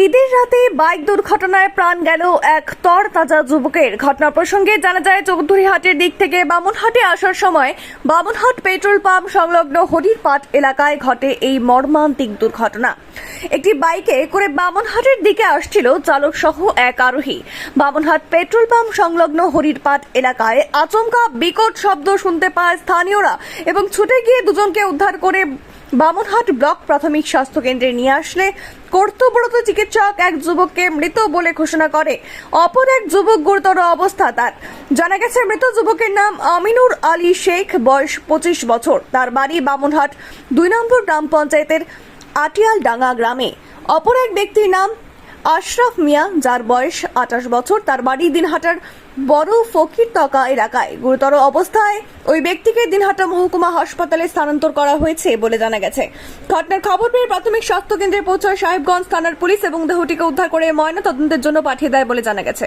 ঈদের রাতে বাইক দুর্ঘটনায় প্রাণ গেল এক তর তাজা যুবকের। ঘটনা প্রসঙ্গে জানা যায়, চৌধুরীহাটের দিক থেকে বামুনহাটে আসার সময় বামুনহাট পেট্রোল পাম্প সংলগ্ন হরিরপাট এলাকায় ঘটে এই মর্মান্তিক দুর্ঘটনা। একটি বাইকে করে বামুনহাটের দিকে আসছিল চালক সহ এক আরোহী। বামুনহাট পেট্রোল পাম্প সংলগ্ন হরিরপাট এলাকায় আচমকা বিকট শব্দ শুনতে পায় স্থানীয়রা এবং ছুটে গিয়ে দুজনকে উদ্ধার করে বামনহাট ব্লক প্রাথমিক স্বাস্থ্য কেন্দ্রে নিয়ে আসলে কর্তব্যরত চিকিৎসক এক যুবককে মৃত বলে ঘোষণা করে। অপর এক যুবক গুরুতর অবস্থা তার। জানা গেছে, মৃত যুবকের নাম আমিনুর আলী শেখ, বয়স পঁচিশ বছর। তার বাড়ি বামনহাট দুই নম্বর গ্রাম পঞ্চায়েতের আটিয়ালডাঙ্গা গ্রামে। অপর এক ব্যক্তির নাম আশরাফ মিয়া, যার বয়স আঠাশ বছর। তার বাড়ি দিনহাটার বড় ফকির তকা এলাকায়। গুরুতর অবস্থায় ওই ব্যক্তিকে দিনহাটা মহকুমা হাসপাতালে স্থানান্তর করা হয়েছে বলে জানা গেছে। ঘটনার খবর পেয়ে প্রাথমিক স্বাস্থ্য কেন্দ্রে পৌঁছায় সাহেবগঞ্জ থানার পুলিশ এবং দেহটিকে উদ্ধার করে ময়না তদন্তের জন্য পাঠিয়ে দেয় বলে জানা গেছে।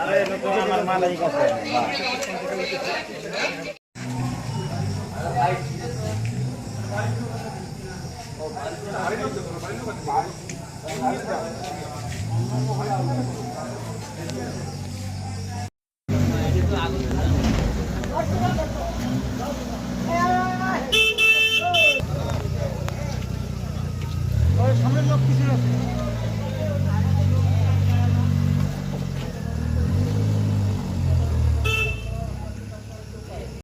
আরে নতুন আমার মাল এই কাছে আরে どうも。